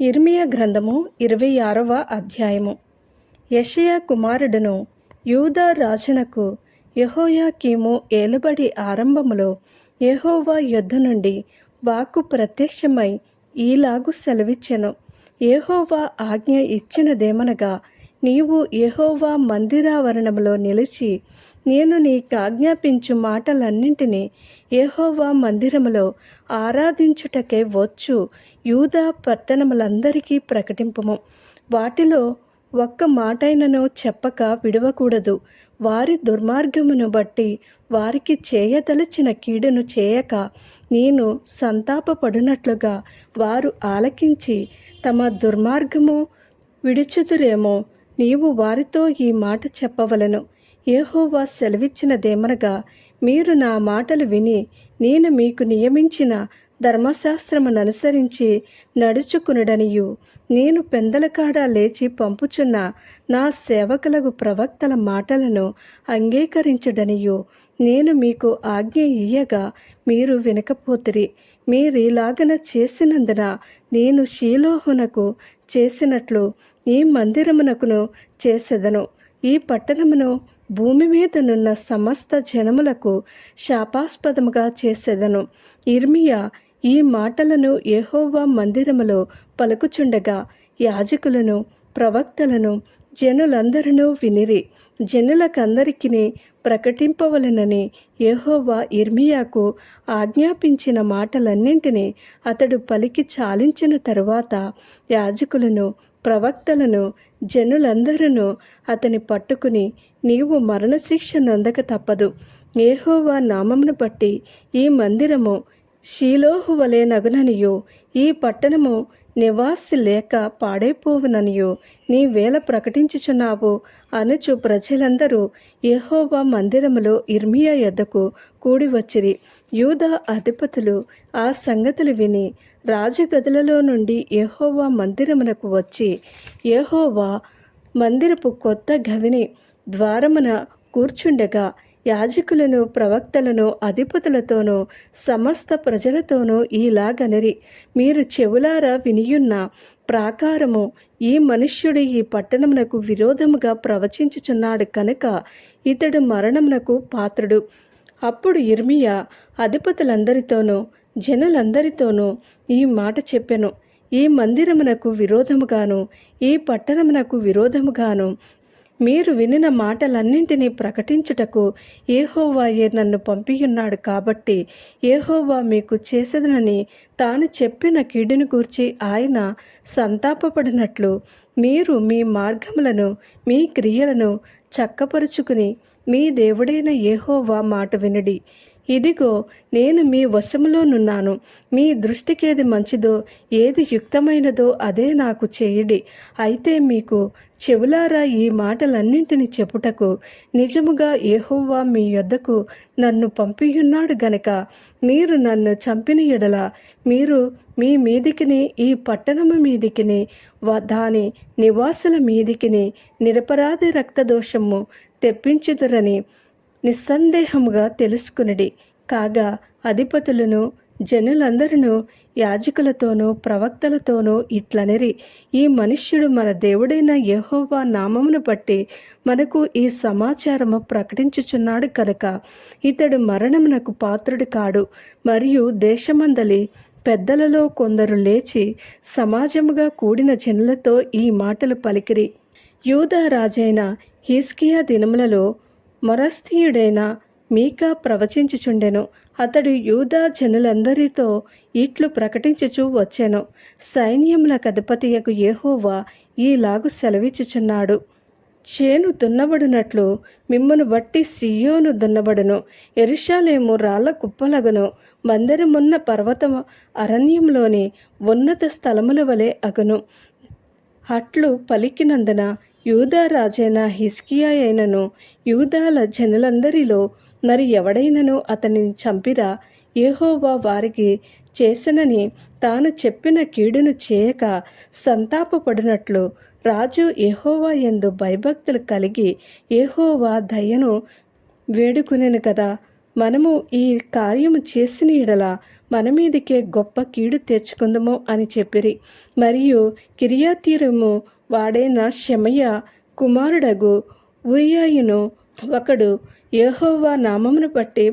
ఇర్మియా గ్రంథము ఇరవై ఆరవ అధ్యాయము. యషయా కుమారుడును యూదా రాజునకు యహోయాకీము ఏలుబడి ఆరంభములో యెహోవా యుద్ధ నుండి వాక్కు ప్రత్యక్షమై ఈలాగు సెలవిచ్చెను. యెహోవా ఆజ్ఞ ఇచ్చినదేమనగా నీవు యెహోవా మందిరావరణములో నిలిచి నేను నీకు ఆజ్ఞాపించు మాటలన్నింటినీ ఏహోవా మందిరములో ఆరాధించుటకే వచ్చు. యూదా పట్టణములందరికీ ప్రకటింపము. వాటిలో ఒక్క మాటైనను చెప్పక విడవకూడదు. వారి దుర్మార్గమును బట్టి వారికి చేయదలచిన కీడును చేయక నేను సంతాపపడినట్లుగా వారు ఆలకించి తమ దుర్మార్గము విడుచుదురేమో. నీవు వారితో ఈ మాట చెప్పవలను. ఏహోవా సెలవిచ్చినదేమనగా మీరు నా మాటలు విని నేను మీకు నియమించిన ధర్మశాస్త్రముననుసరించి నడుచుకునుడనియు. నేను పెందలకాడ లేచి పంపుచున్న నా సేవకులకు ప్రవక్తల మాటలను అంగీకరించుడనియు. నేను మీకు ఆజ్ఞ ఇయ్యగా మీరు వినకపోతిరి. మీరీలాగన చేసినందున నేను షీలోహునకు చేసినట్లు ఈ మందిరమునకును చేసెదను. ఈ పట్టణమును భూమి మీదనున్న సమస్త జనములకు శాపాస్పదముగా చేసెదను. ఇర్మియా ఈ మాటలను యెహోవా మందిరములో పలుకుచుండగా యాజకులను ప్రవక్తలను జనులందరూ వినిరి జనులకందరికీ ప్రకటింపవలనని యహోవా ఇర్మియాకు ఆజ్ఞాపించిన మాటలన్నింటినీ అతడు పలికి చాలించిన తరువాత యాజకులను ప్రవక్తలను జనులందరూ అతని పట్టుకుని నీవు మరణశిక్ష నొందక తప్పదు. ఏహోవా నామమును బట్టి ఈ మందిరము షీలోహు వలె నగుననియు. ఈ పట్టణము నివాసి లేక పాడైపోవుననియు. నీ వేళ ప్రకటించుచున్నావు. అనుచు ప్రజలందరూ యహోవా మందిరములో ఇర్మియా యొద్దకు కూడి వచ్చిరి యూదా అధిపతులు ఆ సంగతులు విని రాజగదులలో నుండి యహోవా మందిరమునకు వచ్చి యహోవా మందిరపు కొత్త గవిని ద్వారమున కూర్చుండగా యాజకులను ప్రవక్తలను అధిపతులతోనూ సమస్త ప్రజలతోనూ ఈలాగనరి మీరు చెవులారా వినియున్న ప్రాకారము ఈ మనుష్యుడు ఈ పట్టణమునకు విరోధముగా ప్రవచించుచున్నాడు కనుక ఇతడు మరణమునకు పాత్రుడు. అప్పుడు ఇర్మియా అధిపతులందరితోనూ జనులందరితోనూ ఈ మాట చెప్పెను. ఈ మందిరమునకు విరోధముగాను ఈ పట్టణమునకు విరోధముగాను మీరు వినిన మాటలన్నింటినీ ప్రకటించుటకు ఏహోవాయే నన్ను పంపియున్నాడు కాబట్టి ఏహోవా మీకు చేసేదనని తాను చెప్పిన కీడును గూర్చి ఆయన సంతాపపడినట్లు మీరు మీ మార్గములను మీ క్రియలను చక్కపరుచుకుని మీ దేవుడైన ఏహోవా మాట వినుడి. ఇదిగో నేను మీ వశములోనున్నాను. మీ దృష్టికేది మంచిదో ఏది యుక్తమైనదో అదే నాకు చేయడి. అయితే మీకు చెవులారా ఈ మాటలన్నింటిని చెప్పుటకు నిజముగా ఏహోవా మీ యొద్దకు నన్ను పంపియున్నాడు గనక మీరు నన్ను చంపిన ఎడల మీరు మీ మీదికిని ఈ పట్టణము మీదికిని దాని నివాసుల మీదికిని నిరపరాధి రక్తదోషము తెప్పించుదురని నిస్సందేహముగా తెలుసుకునిడి. కాగా అధిపతులను జనులందరూ యాజకులతోనూ ప్రవక్తలతోనూ ఇట్లనిరి ఈ మనుష్యుడు మన దేవుడైన యహోవా నామమును బట్టి మనకు ఈ సమాచారము ప్రకటించుచున్నాడు కనుక ఇతడు మరణమునకు పాత్రుడు కాడు. మరియు దేశమందలి పెద్దలలో కొందరు లేచి సమాజముగా కూడిన జనులతో ఈ మాటలు పలికిరి. యూదా రాజైన హిస్కియా దినములలో మొరస్థీయుడైన మీకా ప్రవచించుచుండెను. అతడు యూదా జనులందరితో ఇట్లు ప్రకటించుచూ వచ్చెను. సైన్యముల అధిపతియకు యెహోవా ఈలాగు సెలవిచ్చుచున్నాడు. చేను దున్నబడినట్లు మిమ్మను బట్టి సియోను దున్నబడును. ఎరుషాలేము రాళ్ళ కుప్పలగును. మందిరమున్న పర్వతం అరణ్యంలోని ఉన్నత స్థలముల వలె అగును. అట్లు పలికినందున యూదా రాజైన హిస్కియా అయినను యూదాల జనులందరిలో మరి ఎవడైనను అతనిని చంపిరా? ఏహోవా వారికి చేసనని తాను చెప్పిన కీడును చేయక సంతాపపడినట్లు రాజు ఏహోవా ఎందు భయభక్తులు కలిగి ఏహోవా దయను వేడుకునేను కదా. మనము ఈ కార్యము చేసిన ఎడల మన మీదకే గొప్ప కీడు తెచ్చుకుందము అని చెప్పిరి. మరియు కిరియాతీరము వాడైన శమయ కుమారుడగు ఉరియాయును ఒకడు యహోవా నామమును బట్టి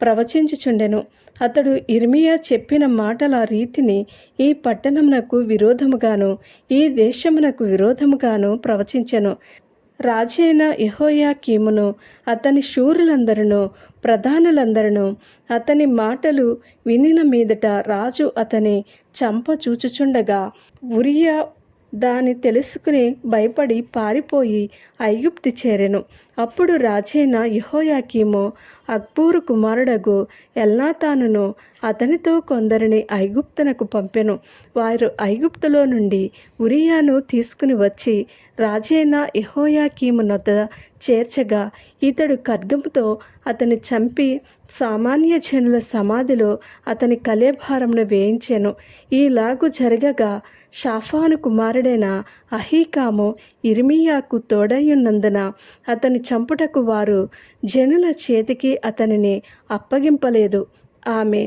ప్రవచించుచుండెను. అతడు ఇర్మియా చెప్పిన మాటల రీతిని ఈ పట్టణమునకు విరోధముగాను ఈ దేశమునకు విరోధముగాను ప్రవచించెను. రాజైన యహోయాకీమును అతని శూరులందరూ ప్రధానులందరూ అతని మాటలు వినిన మీదట రాజు అతని చంప చూచుచుండగా ఉరియా దాని తెలుసుకుని భయపడి పారిపోయి ఐగుప్తి చేరెను. అప్పుడు రాజైన యహోయాకీము అక్బూరు కుమారుడగు ఎల్నాతానును అతనితో కొందరిని ఐగుప్తునకు పంపెను. వారు ఐగుప్తులో నుండి ఉరియాను తీసుకుని వచ్చి రాజైన యహోయాకీము నొద్ద చేర్చగా ఇతడు ఖడ్గముతో అతని చంపి సామాన్య జనుల సమాధిలో అతని కలేభారంను వేయించాను. ఈలాగు జరగగా షాఫాను కుమారుడైన అహీకాము ఇర్మియాకు తోడయ్యున్నందున అతని చంపుటకు వారు జనుల చేతికి అతనిని అప్పగింపలేదు. ఆమె